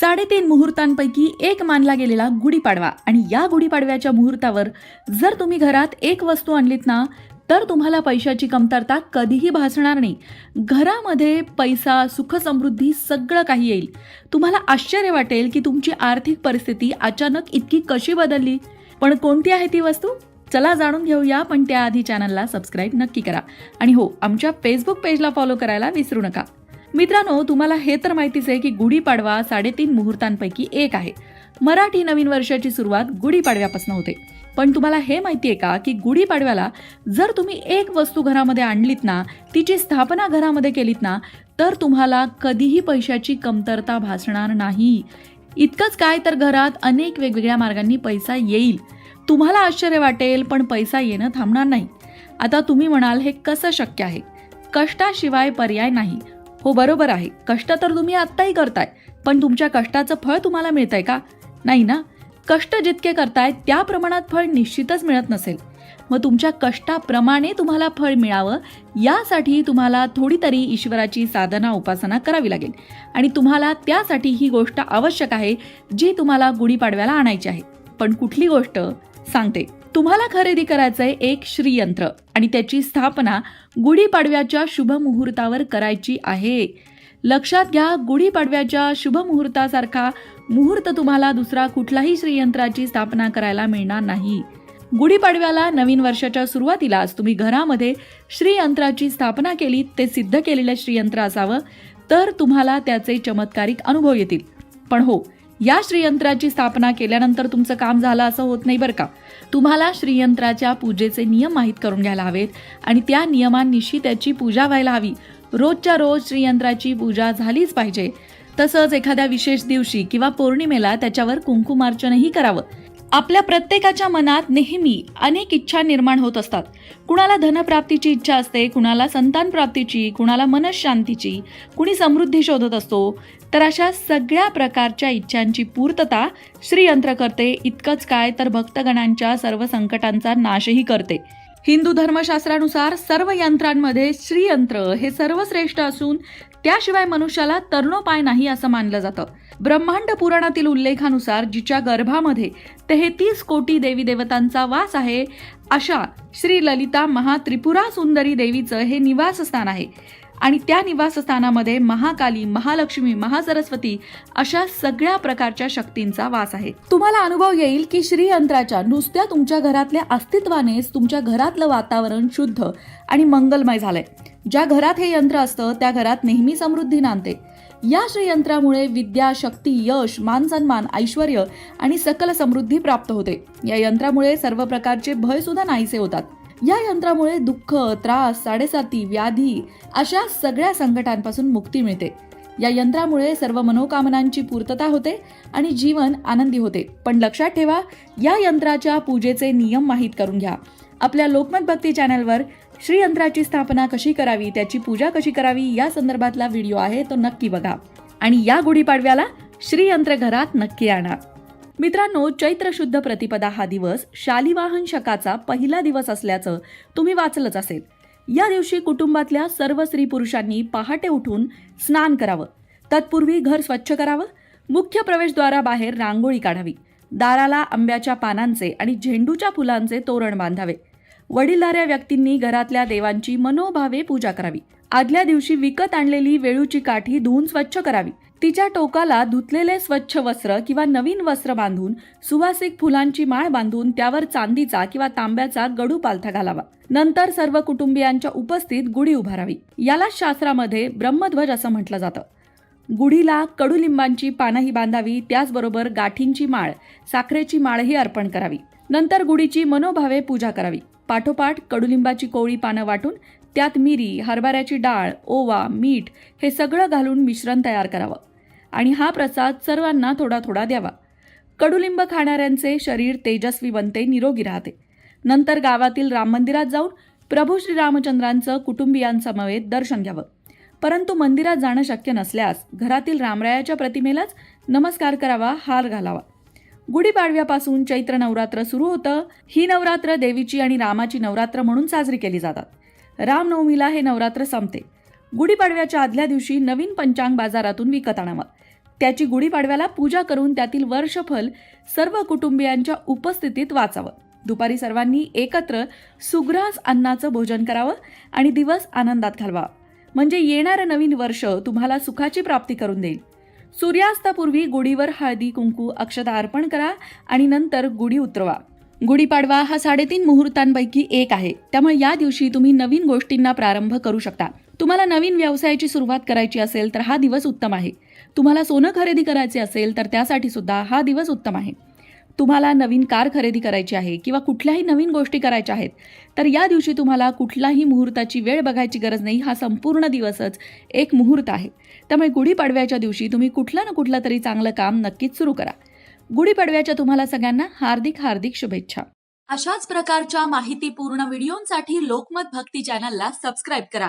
साडेतीन मुहूर्तांपैकी एक मानला गेलेला गुढीपाडवा. आणि या गुढीपाडव्याच्या मुहूर्तावर जर तुम्ही घरात एक वस्तू आणलीत ना तर तुम्हाला पैशाची कमतरता कधीही भासणार नाही. घरामध्ये पैसा सुखसमृद्धी सगळं काही येईल. तुम्हाला आश्चर्य वाटेल की तुमची आर्थिक परिस्थिती अचानक इतकी कशी बदलली. पण कोणती आहे ती वस्तू? चला जाणून घेऊया पण त्याआधी चॅनलला सबस्क्राईब नक्की करा. आणि हो आमच्या फेसबुक पेजला फॉलो करायला विसरू नका. मित्रांनो तुम्हाला हे तर माहितीच आहे की गुढीपाडवा साडेतीन मुहूर्तांपैकी एक आहे. मराठी नवीन वर्षाची सुरुवात गुढीपाडव्यापासून होते. पण तुम्हाला हे माहिती आहे का की गुढीपाडव्याला जर तुम्ही एक वस्तू घरामध्ये आणलीत ना तिची स्थापना घरामध्ये केलीत ना तर तुम्हाला कधीही पैशाची कमतरता भासणार नाही. इतकंच काय तर घरात अनेक वेगवेगळ्या मार्गांनी पैसा येईल. तुम्हाला आश्चर्य वाटेल पण पैसा येणं थांबणार नाही. आता तुम्ही म्हणाल हे कसं शक्य आहे? कष्टाशिवाय पर्याय नाही. हो बरोबर आहे. कष्ट तर तुम्ही आत्ताही करताय पण तुमच्या कष्टाचं फळ तुम्हाला मिळतंय का? नाही ना? कष्ट जितके करताय त्या प्रमाणात फळ निश्चितच मिळत नसेल. मग तुमच्या कष्टाप्रमाणे तुम्हाला फळ मिळावं यासाठी तुम्हाला थोडी तरी ईश्वराची साधना उपासना करावी लागेल. आणि तुम्हाला त्यासाठी ही गोष्ट आवश्यक आहे जी तुम्हाला गुढीपाडव्याला आणायची आहे. पण कुठली गोष्ट? सांगते. तुम्हाला खरेदी करायचंय एक श्रीयंत्र आणि त्याची स्थापना गुढीपाडव्याच्या शुभ मुहूर्तावर करायची आहे. लक्षात घ्या गुढीपाडव्याच्या शुभ मुहूर्तासारखा मुहूर्त तुम्हाला दुसरा कुठलाही श्रीयंत्राची स्थापना करायला मिळणार नाही. गुढीपाडव्याला नवीन वर्षाच्या सुरुवातीलाच तुम्ही घरामध्ये श्रीयंत्राची स्थापना केली ते सिद्ध केलेलं श्रीयंत्र असावं तर तुम्हाला त्याचे चमत्कारिक अनुभव येतील. पण हो या श्रीयंत्राची स्थापना केल्यानंतर तुमचं काम झालं असं होत नाही बरं का? तुम्हाला श्रीयंत्राच्या पूजेचे नियम माहीत करून घ्यायला हवेत आणि त्या नियमांनिशी त्याची पूजा व्हायला हवी. रोजच्या रोज श्रीयंत्राची पूजा झालीच पाहिजे. तसंच एखाद्या विशेष दिवशी किंवा पौर्णिमेला त्याच्यावर कुंकुमार्चनही करावं. आपल्या प्रत्येकाच्या मनात नेहमी अनेक इच्छा निर्माण होत असतात. कुणाला धनप्राप्तीची इच्छा असते कुणाला संतान प्राप्तीची कुणाला मनशांतीची कुणी समृद्धी शोधत असतो तर अशा सगळ्या प्रकारच्या इच्छांची पूर्तता श्रीयंत्र करते इतकंच काय तर भक्तगणांच्या सर्व संकटांचा नाशही करते. हिंदू धर्मशास्त्रानुसार सर्व यंत्रांमध्ये श्रीयंत्र हे सर्वश्रेष्ठ असून त्याशिवाय मनुष्याला तरणोपाय नाही असं मानलं जातं. ब्रह्मांड पुराणातील उल्लेखानुसार जिच्या गर्भामध्ये तेहतीस कोटी देवी देवतांचा वास आहे अशा श्री ललिता महात्रिपुरा सुंदरी देवीचं हे निवासस्थान आहे. आणि त्या निवासस्थानामध्ये महाकाली महालक्ष्मी महासरस्वती अशा सगळ्या प्रकारच्या शक्तींचा वास आहे. तुम्हाला अनुभव येईल की श्रीयंत्राच्या नुसत्या तुमच्या घरातल्या अस्तित्वानेच तुमच्या घरातलं वातावरण शुद्ध आणि मंगलमय झालंय. ज्या घरात हे यंत्र असतं त्या घरात नेहमी समृद्धी नांदते. या श्रीयंत्रामुळे विद्या शक्ती यश मान सन्मान ऐश्वर आणि सकल समृद्धी प्राप्त होते. या यंत्रामुळे सर्व प्रकारचे भय सुद्धा नाहीसे होतात. या यंत्रामुळे दुःख त्रास साडेसाती व्याधी अशा सगळ्या संकटांपासून मुक्ती मिळते. या यंत्रामुळे सर्व मनोकामनांची पूर्तता होते आणि जीवन आनंदी होते. पण लक्षात ठेवा या यंत्राच्या पूजेचे नियम माहीत करून घ्या. आपल्या लोकमत भक्ती चॅनलवर श्रीयंत्राची स्थापना कशी करावी त्याची पूजा कशी करावी या संदर्भातला व्हिडिओ आहे तो नक्की बघा. आणि या गुढीपाडव्याला श्रीयंत्र घरात नक्की आणा. मित्रांनो चैत्र शुद्ध प्रतिपदा हा दिवस शालिवाहन शकाचा पहिला दिवस असल्याचं तुम्ही वाचलंच असेल. या दिवशी कुटुंबातल्या सर्व स्त्री पुरुषांनी पहाटे उठून स्नान करावं. तत्पूर्वी घर स्वच्छ करावं. मुख्य प्रवेशद्वाराबाहेर रांगोळी काढावी. दाराला आंब्याच्या पानांचे आणि झेंडूच्या फुलांचे तोरण बांधावे. वडीलधाऱ्या व्यक्तींनी घरातल्या देवांची मनोभावे पूजा करावी. आदल्या दिवशी विकत आणलेली वेळूची काठी धुवून स्वच्छ करावी. तिच्या टोकाला धुतलेले स्वच्छ वस्त्र किंवा नवीन वस्त्र बांधून सुवासिक फुलांची माळ बांधून त्यावर चांदीचा किंवा तांब्याचा गडू पालथा घालावा. नंतर सर्व कुटुंबियांच्या उपस्थित गुढी उभारावी. याला शास्त्रामध्ये ब्रह्मध्वज असं म्हटलं जातं. गुढीला कडुलिंबांची पानंही बांधावी त्याचबरोबर गाठींची माळ साखरेची माळही अर्पण करावी. नंतर गुढीची मनोभावे पूजा करावी. पाठोपाठ कडुलिंबाची कोवळी पानं वाटून त्यात मिरी हरभऱ्याची डाळ ओवा मीठ हे सगळं घालून मिश्रण तयार करावं. आणि हा प्रसाद सर्वांना थोडा थोडा द्यावा. कडुलिंब खाणाऱ्यांचे शरीर तेजस्वी बनते निरोगी राहते. नंतर गावातील राम मंदिरात जाऊन प्रभू श्रीरामचंद्रांचं कुटुंबियांसमवेत दर्शन घ्यावं. परंतु मंदिरात जाणं शक्य नसल्यास घरातील रामरायाच्या प्रतिमेलाच नमस्कार करावा हार घालावा. गुढीपाडव्यापासून चैत्र नवरात्र सुरू होतं. ही नवरात्र देवीची आणि रामाची नवरात्र म्हणून साजरी केली जातात. रामनवमीला हे नवरात्र संपते. गुढीपाडव्याच्या आदल्या दिवशी नवीन पंचांग बाजारातून विकत आणावं. त्याची गुढीपाडव्याला पूजा करून त्यातील वर्षफल सर्व कुटुंबियांच्या उपस्थितीत वाचावं. दुपारी सर्वांनी एकत्र सुग्रास अन्नाचं भोजन करावं आणि दिवस आनंदात घालवा म्हणजे येणारं नवीन वर्ष तुम्हाला सुखाची प्राप्ती करून देईल. सूर्यास्तापूर्वी गुढीवर हळदी कुंकू अक्षता अर्पण करा आणि नंतर गुढी उतरवा. गुढीपाडवा हा साडेतीन मुहूर्तांपैकी एक आहे. त्यामुळे या दिवशी तुम्ही नवीन गोष्टींना प्रारंभ करू शकता. तुम्हाला नवीन व्यवसायाची सुरुवात करायची असेल तर हा दिवस उत्तम आहे. तुम्हाला सोनं खरेदी करायचे असेल तर त्यासाठी सुद्धा हा दिवस उत्तम आहे. तुम्हाला नवीन कार खरेदी करायची आहे किंवा कुठल्याही नवीन गोष्टी करायच्या आहेत तर या दिवशी तुम्हाला कुठलाही मुहूर्ताची वेळ बघायची गरज नाही. हा संपूर्ण दिवसच एक मुहूर्त आहे. त्यामुळे गुढीपाडव्याच्या दिवशी तुम्ही कुठलं ना कुठलं तरी चांगलं काम नक्कीच सुरू करा. गुढीपाडव्याच्या तुम्हाला सगळ्यांना हार्दिक हार्दिक शुभेच्छा. अशाच प्रकारच्या माहितीपूर्ण व्हिडिओंसाठी लोकमत भक्ती चॅनलला सबस्क्राईब करा.